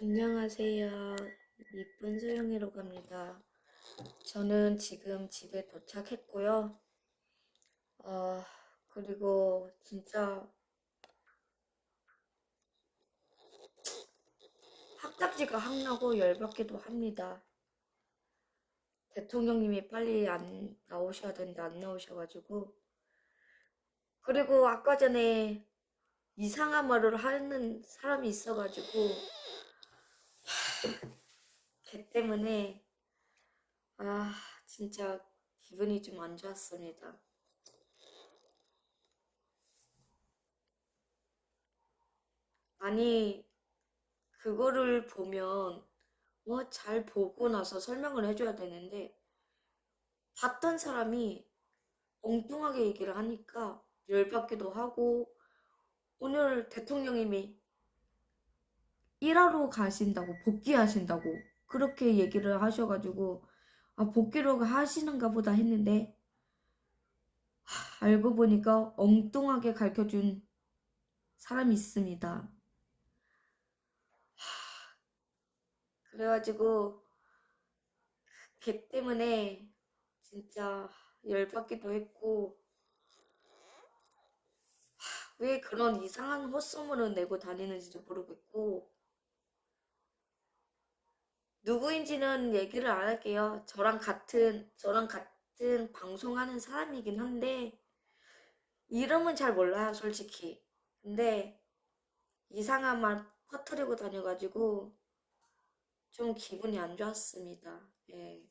안녕하세요. 이쁜 소영이라고 합니다. 저는 지금 집에 도착했고요. 어, 그리고 진짜 학답지가 확 나고 열받기도 합니다. 대통령님이 빨리 안 나오셔야 되는데 안 나오셔가지고. 그리고 아까 전에 이상한 말을 하는 사람이 있어가지고 걔 때문에 아 진짜 기분이 좀 안 좋았습니다. 아니 그거를 보면 뭐 잘 보고 나서 설명을 해줘야 되는데 봤던 사람이 엉뚱하게 얘기를 하니까 열받기도 하고 오늘 대통령님이 일하러 가신다고 복귀하신다고 그렇게 얘기를 하셔가지고 아 복귀를 하시는가 보다 했는데 하, 알고 보니까 엉뚱하게 가르쳐준 사람이 있습니다. 그래가지고 걔 때문에 진짜 열받기도 했고 왜 그런 이상한 헛소문을 내고 다니는지도 모르겠고 누구인지는 얘기를 안 할게요. 저랑 같은 저랑 같은 방송하는 사람이긴 한데 이름은 잘 몰라요, 솔직히. 근데 이상한 말 퍼뜨리고 다녀가지고 좀 기분이 안 좋았습니다. 예.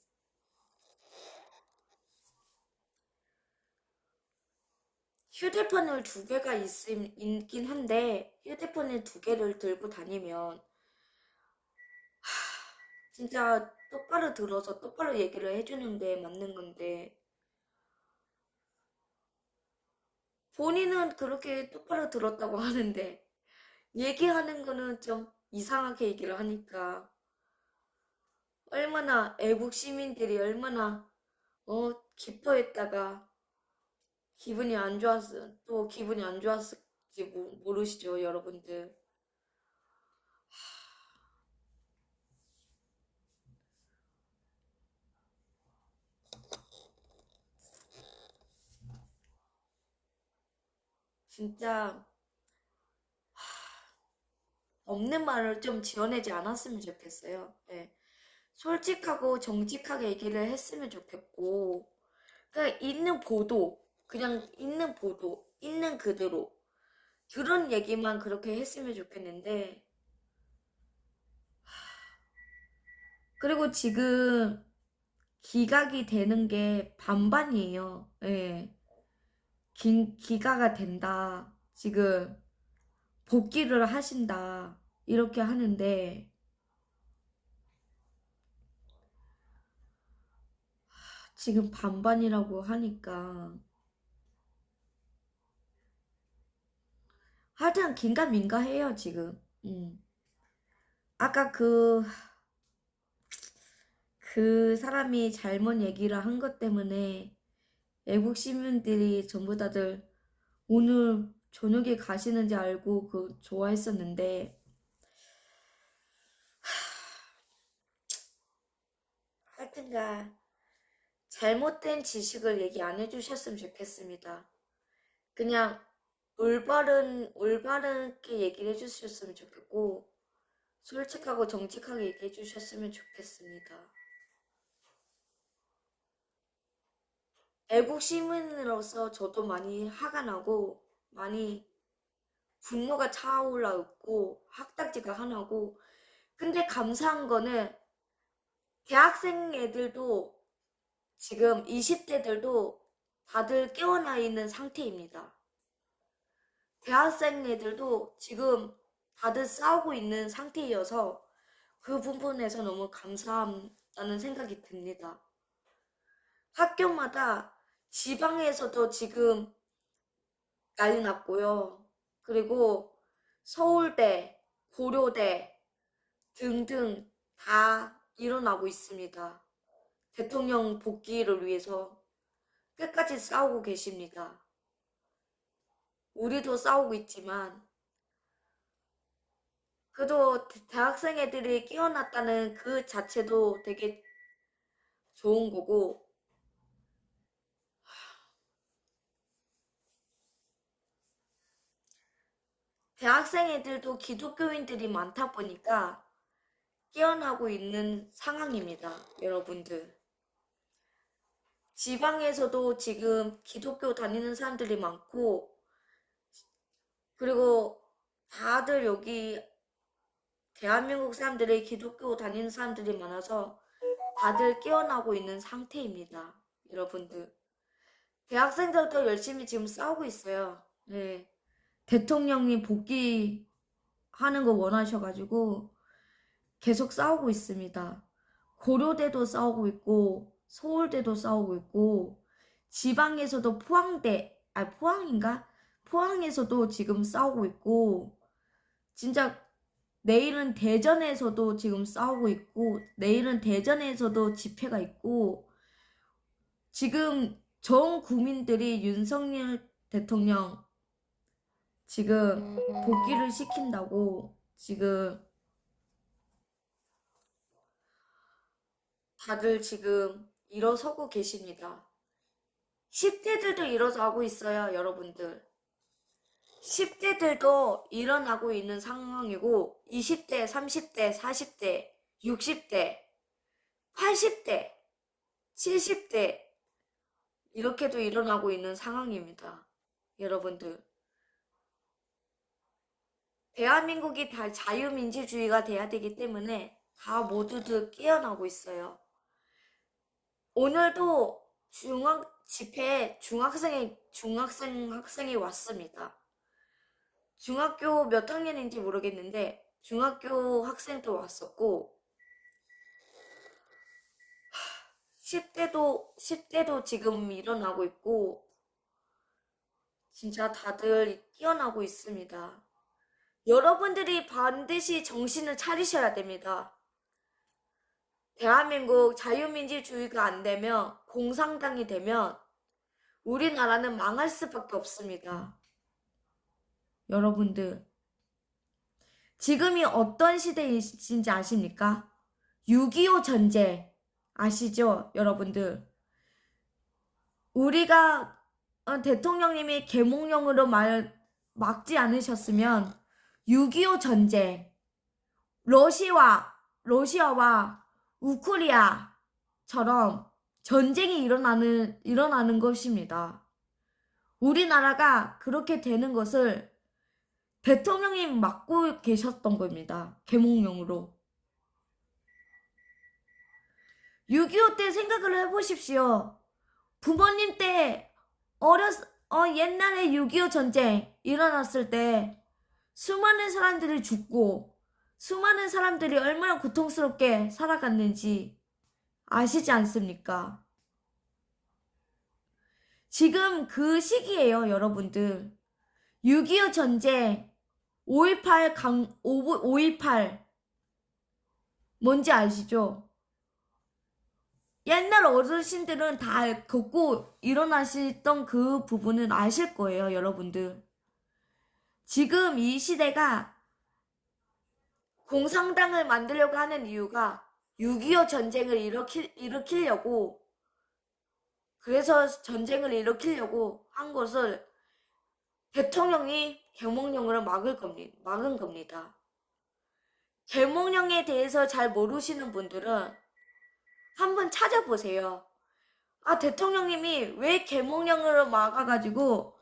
휴대폰을 두 개가 있음, 있긴 한데 휴대폰을 두 개를 들고 다니면 진짜 똑바로 들어서 똑바로 얘기를 해주는 게 맞는 건데 본인은 그렇게 똑바로 들었다고 하는데 얘기하는 거는 좀 이상하게 얘기를 하니까 얼마나 애국 시민들이 얼마나 어 기뻐했다가 기분이 안 좋았어 또 기분이 안 좋았을지 모- 모르시죠 여러분들 진짜 없는 말을 좀 지어내지 않았으면 좋겠어요. 예. 솔직하고 정직하게 얘기를 했으면 좋겠고, 그냥 있는 보도, 그냥 있는 보도, 있는 그대로, 그런 얘기만 그렇게 했으면 좋겠는데, 그리고 지금 기각이 되는 게 반반이에요. 예. 기, 기가가 된다. 지금 복귀를 하신다. 이렇게 하는데, 지금 반반이라고 하니까 하여튼 긴가민가해요 지금. 음. 아까 그, 그 사람이 잘못 얘기를 한 것 때문에 애국 시민들이 전부 다들 오늘 저녁에 가시는지 알고 그 좋아했었는데 하여튼가 잘못된 지식을 얘기 안 해주셨으면 좋겠습니다. 그냥 올바른 올바르게 얘기를 해주셨으면 좋겠고 솔직하고 정직하게 얘기해 주셨으면 좋겠습니다. 애국 시민으로서 저도 많이 화가 나고 많이 분노가 차올라 있고 학딱지가 하나고 근데 감사한 거는 대학생 애들도 지금 20대들도 다들 깨어나 있는 상태입니다. 대학생 애들도 지금 다들 싸우고 있는 상태여서 그 부분에서 너무 감사하다는 생각이 듭니다. 학교마다 지방에서도 지금 난리 났고요. 그리고 서울대, 고려대 등등 다 일어나고 있습니다. 대통령 복귀를 위해서 끝까지 싸우고 계십니다. 우리도 싸우고 있지만 그래도 대- 대학생 애들이 깨어났다는 그 자체도 되게 좋은 거고, 대학생 애들도 기독교인들이 많다 보니까 깨어나고 있는 상황입니다, 여러분들. 지방에서도 지금 기독교 다니는 사람들이 많고, 그리고 다들 여기 대한민국 사람들이 기독교 다니는 사람들이 많아서 다들 깨어나고 있는 상태입니다, 여러분들. 대학생들도 열심히 지금 싸우고 있어요. 네. 대통령이 복귀하는 거 원하셔가지고 계속 싸우고 있습니다. 고려대도 싸우고 있고, 서울대도 싸우고 있고, 지방에서도 포항대, 아, 포항인가? 포항에서도 지금 싸우고 있고, 진짜 내일은 대전에서도 지금 싸우고 있고, 내일은 대전에서도 집회가 있고, 지금 전 국민들이 윤석열 대통령 지금 복귀를 시킨다고 지금 다들 지금 일어서고 계십니다. 10대들도 일어나고 있어요, 여러분들. 10대들도 일어나고 있는 상황이고, 20대, 30대, 40대, 60대, 80대, 70대, 이렇게도 일어나고 있는 상황입니다. 여러분들. 대한민국이 다 자유민주주의가 돼야 되기 때문에 다 모두들 깨어나고 있어요. 오늘도 중학 집회에 중학생이 중학생 학생이 왔습니다. 중학교 몇 학년인지 모르겠는데 중학교 학생도 왔었고 10대도 10대도 지금 일어나고 있고 진짜 다들 깨어나고 있습니다. 여러분들이 반드시 정신을 차리셔야 됩니다. 대한민국 자유민주주의가 안 되면 공산당이 되면 우리나라는 망할 수밖에 없습니다. 여러분들 지금이 어떤 시대이신지 아십니까? 6.25 전쟁 아시죠? 여러분들 우리가 어, 대통령님이 계몽령으로 말 막지 않으셨으면 6.25 전쟁 러시아 러시아와 우크라이나처럼 전쟁이 일어나는 일어나는 것입니다. 우리나라가 그렇게 되는 것을 대통령이 막고 계셨던 겁니다. 계몽령으로. 6.25 때 생각을 해보십시오. 부모님 때 어렸 어 옛날에 6.25 전쟁 일어났을 때 수많은 사람들이 죽고 수많은 사람들이 얼마나 고통스럽게 살아갔는지 아시지 않습니까? 지금 그 시기예요, 여러분들. 6.25 전쟁, 5.18 강, 5.18 뭔지 아시죠? 옛날 어르신들은 다 겪고 일어나시던 그 부분은 아실 거예요, 여러분들. 지금 이 시대가 공산당을 만들려고 하는 이유가 6.25 전쟁을 일으키, 일으키려고 그래서 전쟁을 일으키려고 한 것을 대통령이 계몽령으로 막을 겁니다. 막은 겁니다. 계몽령에 대해서 잘 모르시는 분들은 한번 찾아보세요. 아, 대통령님이 왜 계몽령으로 막아가지고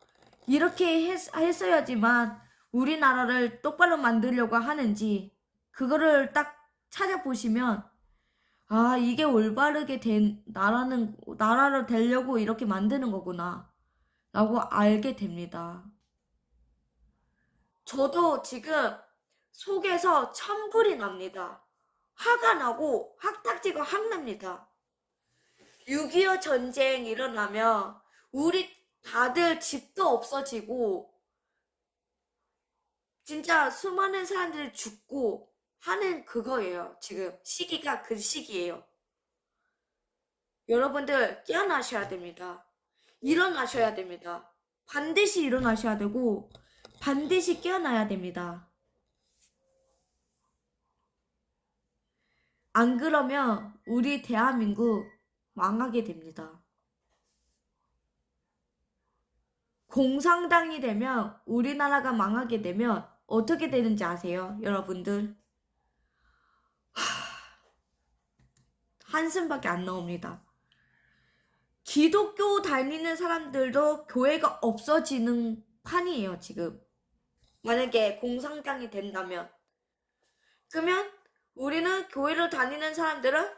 이렇게 했, 했어야지만 우리나라를 똑바로 만들려고 하는지 그거를 딱 찾아보시면 아, 이게 올바르게 된 나라는 나라를 되려고 이렇게 만드는 거구나. 라고 알게 됩니다. 저도 지금 속에서 천불이 납니다. 화가 나고 학딱지가 확 납니다. 6.25 전쟁 일어나면 우리 다들 집도 없어지고 진짜 수많은 사람들이 죽고 하는 그거예요. 지금 시기가 그 시기예요. 여러분들 깨어나셔야 됩니다. 일어나셔야 됩니다. 반드시 일어나셔야 되고 반드시 깨어나야 됩니다. 안 그러면 우리 대한민국 망하게 됩니다. 공산당이 되면 우리나라가 망하게 되면 어떻게 되는지 아세요, 여러분들? 하, 한숨밖에 안 나옵니다. 기독교 다니는 사람들도 교회가 없어지는 판이에요, 지금. 만약에 공산당이 된다면. 그러면 우리는 교회를 다니는 사람들은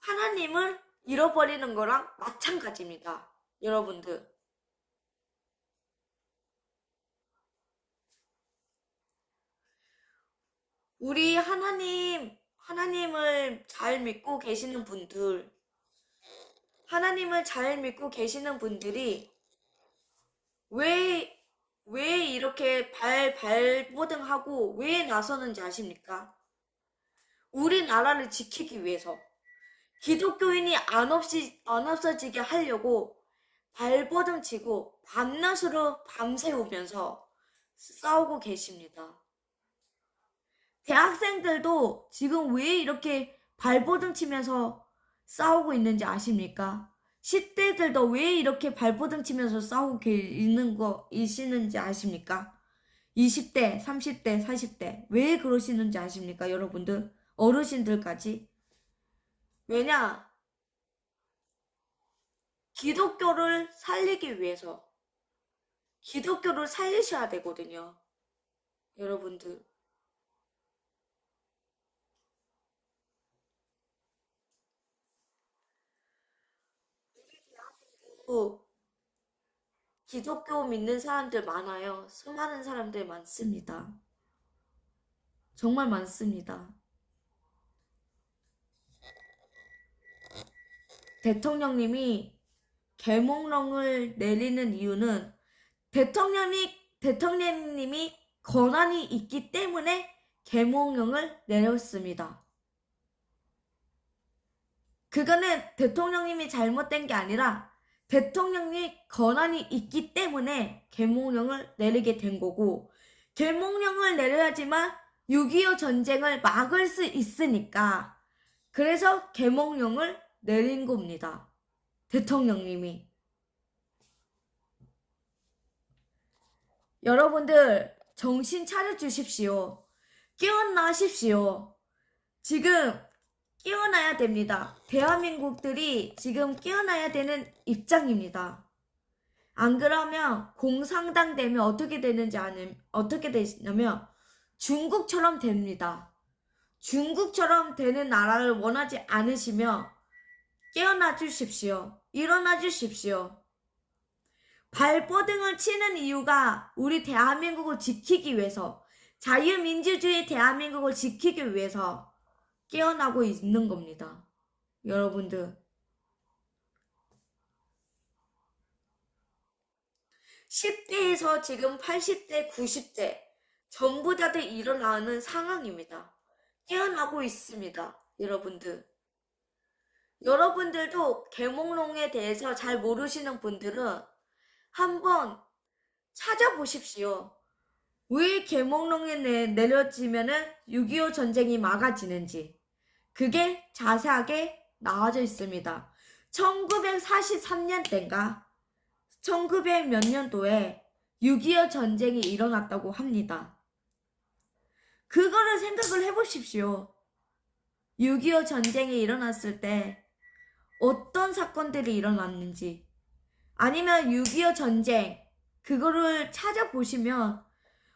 하나님을 잃어버리는 거랑 마찬가지입니다. 여러분들. 우리 하나님, 하나님을 잘 믿고 계시는 분들, 하나님을 잘 믿고 계시는 분들이 왜, 왜 이렇게 발, 발버둥하고 왜 나서는지 아십니까? 우리나라를 지키기 위해서. 기독교인이 안 없이, 안 없어지게 하려고 발버둥 치고 밤낮으로 밤새우면서 싸우고 계십니다. 대학생들도 지금 왜 이렇게 발버둥 치면서 싸우고 있는지 아십니까? 10대들도 왜 이렇게 발버둥 치면서 싸우고 계- 있는 거, 있시는지 아십니까? 20대, 30대, 40대. 왜 그러시는지 아십니까, 여러분들? 어르신들까지. 왜냐? 기독교를 살리기 위해서. 기독교를 살리셔야 되거든요. 여러분들. 또 기독교 믿는 사람들 많아요. 수많은 사람들 많습니다. 정말 많습니다. 대통령님이 계몽령을 내리는 이유는 대통령이 대통령님이 권한이 있기 때문에 계몽령을 내렸습니다. 그거는 대통령님이 잘못된 게 아니라 대통령이 권한이 있기 때문에 계몽령을 내리게 된 거고 계몽령을 내려야지만 6.25 전쟁을 막을 수 있으니까 그래서 계몽령을 내린 겁니다. 대통령님이. 여러분들 정신 차려 주십시오. 깨어나십시오. 지금 깨어나야 됩니다. 대한민국들이 지금 깨어나야 되는 입장입니다. 안 그러면 공산당 되면 어떻게 되는지 아는 어떻게 되냐면 중국처럼 됩니다. 중국처럼 되는 나라를 원하지 않으시면 깨어나 주십시오. 일어나 주십시오. 발버둥을 치는 이유가 우리 대한민국을 지키기 위해서 자유민주주의 대한민국을 지키기 위해서 깨어나고 있는 겁니다. 여러분들. 10대에서 지금 80대, 90대 전부 다들 일어나는 상황입니다. 깨어나고 있습니다. 여러분들. 여러분들도 계몽롱에 대해서 잘 모르시는 분들은 한번 찾아보십시오. 왜 계몽령에 내, 내려지면은 6.25 전쟁이 막아지는지 그게 자세하게 나와져 있습니다. 1943년 때인가 1900 몇 년도에 6.25 전쟁이 일어났다고 합니다. 그거를 생각을 해보십시오. 6.25 전쟁이 일어났을 때 어떤 사건들이 일어났는지 아니면 6.25 전쟁 그거를 찾아보시면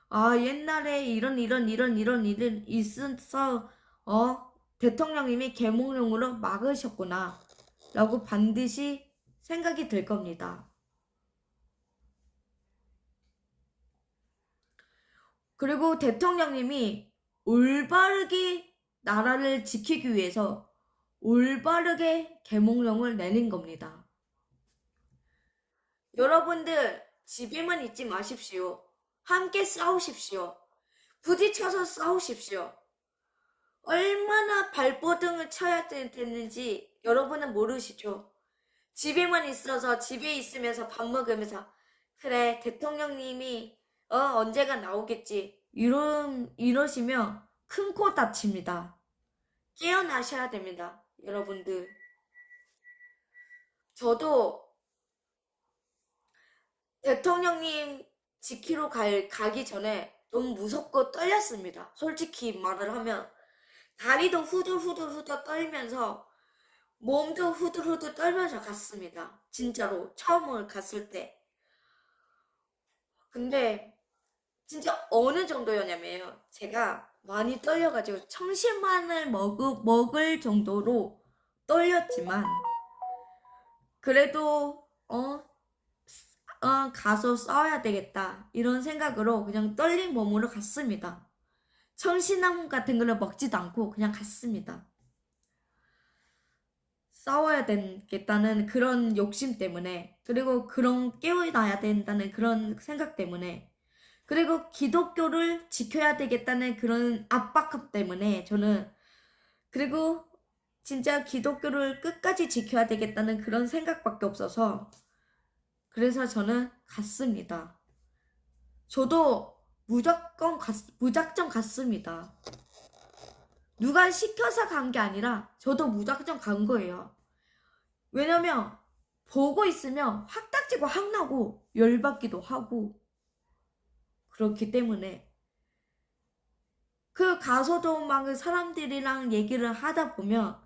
아, 옛날에 이런 이런 이런 이런 일은 있어서 어, 대통령님이 계몽령으로 막으셨구나. 라고 반드시 생각이 들 겁니다. 그리고 대통령님이 올바르게 나라를 지키기 위해서 올바르게 계몽령을 내린 겁니다. 여러분들 집에만 있지 마십시오. 함께 싸우십시오. 부딪혀서 싸우십시오. 얼마나 발버둥을 쳐야 되- 되는지 여러분은 모르시죠? 집에만 있어서 집에 있으면서 밥 먹으면서 그래 대통령님이 어 언제가 나오겠지 이런 이러시면 큰 코 다칩니다. 깨어나셔야 됩니다. 여러분들. 저도 대통령님 지키러 갈, 가기 전에 너무 무섭고 떨렸습니다. 솔직히 말을 하면. 다리도 후들후들후들 떨면서 몸도 후들후들 떨면서 갔습니다. 진짜로. 처음을 갔을 때. 근데 진짜 어느 정도였냐면요. 제가 많이 떨려가지고 청심환을 먹, 먹을 정도로 떨렸지만 그래도 어, 어 가서 싸워야 되겠다 이런 생각으로 그냥 떨린 몸으로 갔습니다. 청신함 같은 걸 먹지도 않고 그냥 갔습니다. 싸워야 되겠다는 그런 욕심 때문에 그리고 그런 깨어나야 된다는 그런 생각 때문에 그리고 기독교를 지켜야 되겠다는 그런 압박감 때문에 저는 그리고 진짜 기독교를 끝까지 지켜야 되겠다는 그런 생각밖에 없어서 그래서 저는 갔습니다. 저도 무조건 갔, 무작정 갔습니다. 누가 시켜서 간 게 아니라 저도 무작정 간 거예요. 왜냐면 보고 있으면 확 닥치고 확 나고 열받기도 하고 그렇기 때문에 그 가서도 막그 사람들이랑 얘기를 하다 보면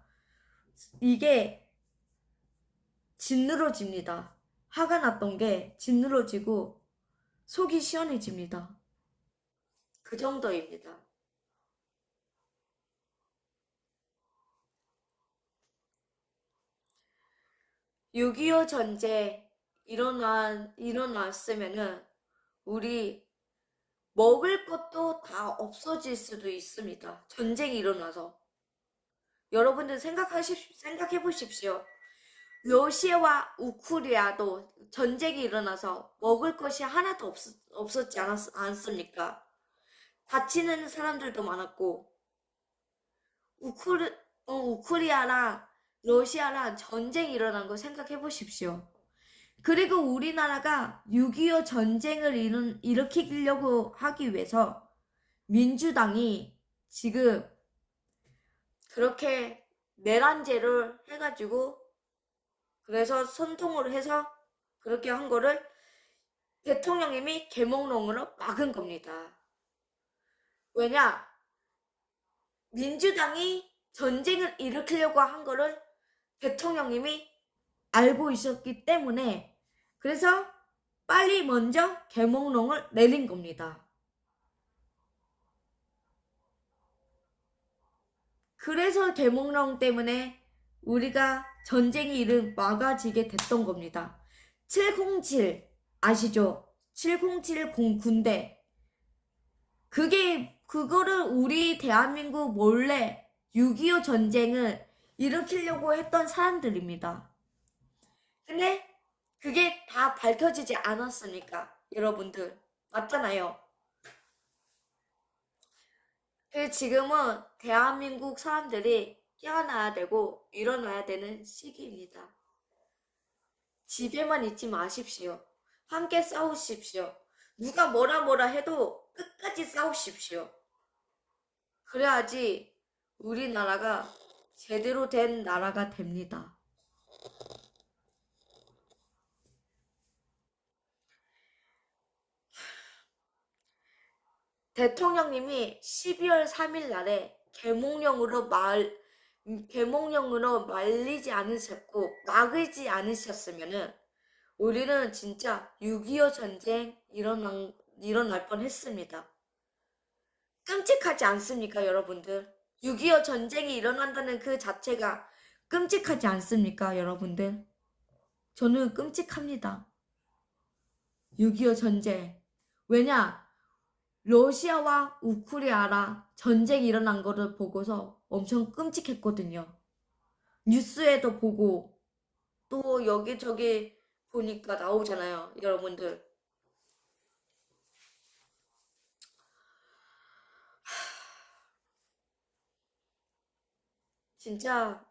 이게 짓누러집니다. 화가 났던 게 짓누러지고 속이 시원해집니다. 그 정도입니다. (6.25) 전쟁 일어난 일어났으면은 우리 먹을 것도 다 없어질 수도 있습니다. 전쟁이 일어나서. 여러분들 생각하십, 생각해 보십시오. 러시아와 우크라이나도 전쟁이 일어나서 먹을 것이 하나도 없, 없었지 않았, 않습니까? 다치는 사람들도 많았고, 우크르, 어, 우크라이나랑 러시아랑 전쟁이 일어난 거 생각해 보십시오. 그리고 우리나라가 6.25 전쟁을 일으, 일으키려고 하기 위해서 민주당이 지금 그렇게 내란죄를 해가지고 그래서 선동을 해서 그렇게 한 거를 대통령님이 개몽롱으로 막은 겁니다. 왜냐? 민주당이 전쟁을 일으키려고 한 거를 대통령님이 알고 있었기 때문에 그래서 빨리 먼저 개몽롱을 내린 겁니다. 그래서 개몽롱 때문에 우리가 전쟁이 일은 막아지게 됐던 겁니다. 707 아시죠? 707 군대 그게 그거를 우리 대한민국 몰래 6.25 전쟁을 일으키려고 했던 사람들입니다. 근데 그게 다 밝혀지지 않았습니까? 여러분들. 맞잖아요. 그 지금은 대한민국 사람들이 깨어나야 되고 일어나야 되는 시기입니다. 집에만 있지 마십시오. 함께 싸우십시오. 누가 뭐라 뭐라 해도 끝까지 싸우십시오. 그래야지 우리나라가 제대로 된 나라가 됩니다. 대통령님이 12월 3일 날에 개몽령으로 말 개몽령으로 말리지 않으셨고 막을지 않으셨으면은 우리는 진짜 6.25 전쟁 일어난 일어날 뻔했습니다. 끔찍하지 않습니까, 여러분들? 6.25 전쟁이 일어난다는 그 자체가 끔찍하지 않습니까, 여러분들? 저는 끔찍합니다. 6.25 전쟁. 왜냐? 러시아와 우크라이나 전쟁이 일어난 거를 보고서 엄청 끔찍했거든요. 뉴스에도 보고 또 여기저기 보니까 나오잖아요. 여러분들. 진짜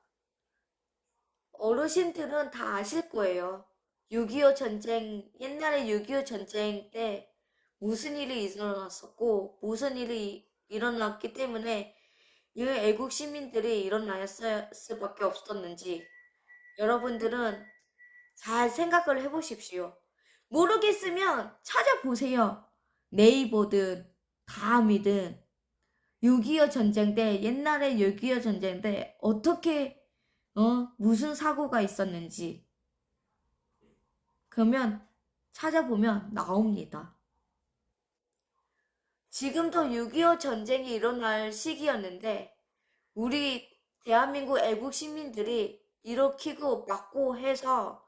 어르신들은 다 아실 거예요. 6.25 전쟁, 옛날에 6.25 전쟁 때 무슨 일이 일어났었고, 무슨 일이 일어났기 때문에 이 애국 시민들이 일어났을 수밖에 없었는지 여러분들은 잘 생각을 해보십시오. 모르겠으면 찾아보세요. 네이버든 다음이든 6.25 전쟁 때 옛날에 6.25 전쟁 때 어떻게 어 무슨 사고가 있었는지 그러면 찾아보면 나옵니다. 지금도 6.25 전쟁이 일어날 시기였는데 우리 대한민국 애국 시민들이 일으키고 막고 해서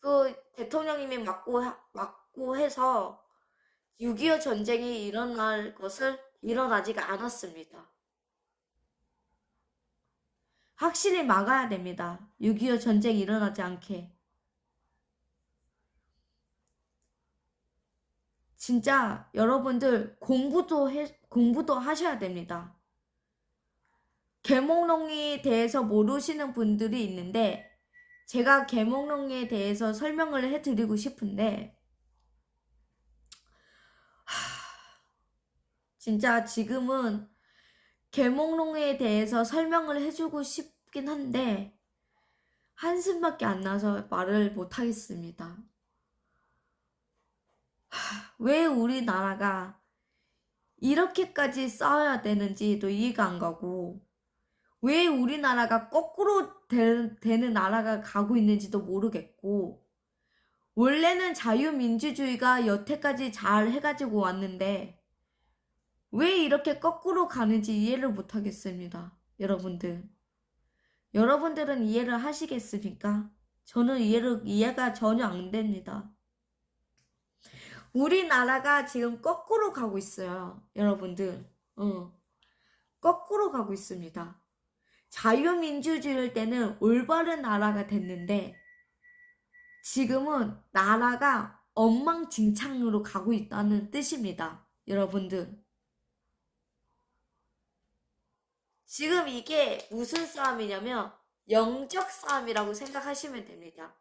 그 대통령님이 막고 하- 막고 해서 6.25 전쟁이 일어날 것을 일어나지가 않았습니다. 확실히 막아야 됩니다. 6.25 전쟁이 일어나지 않게. 진짜 여러분들 공부도 해, 공부도 하셔야 됩니다. 계몽롱에 대해서 모르시는 분들이 있는데 제가 계몽롱에 대해서 설명을 해드리고 싶은데 진짜 지금은 계몽롱에 대해서 설명을 해주고 싶긴 한데 한숨밖에 안 나서 말을 못 하겠습니다. 왜 우리나라가 이렇게까지 싸워야 되는지도 이해가 안 가고, 왜 우리나라가 거꾸로 되, 되는 나라가 가고 있는지도 모르겠고, 원래는 자유민주주의가 여태까지 잘 해가지고 왔는데, 왜 이렇게 거꾸로 가는지 이해를 못 하겠습니다. 여러분들. 여러분들은 이해를 하시겠습니까? 저는 이해를, 이해가 전혀 안 됩니다. 우리나라가 지금 거꾸로 가고 있어요. 여러분들. 어. 거꾸로 가고 있습니다. 자유민주주의일 때는 올바른 나라가 됐는데 지금은 나라가 엉망진창으로 가고 있다는 뜻입니다. 여러분들. 지금 이게 무슨 싸움이냐면 영적 싸움이라고 생각하시면 됩니다.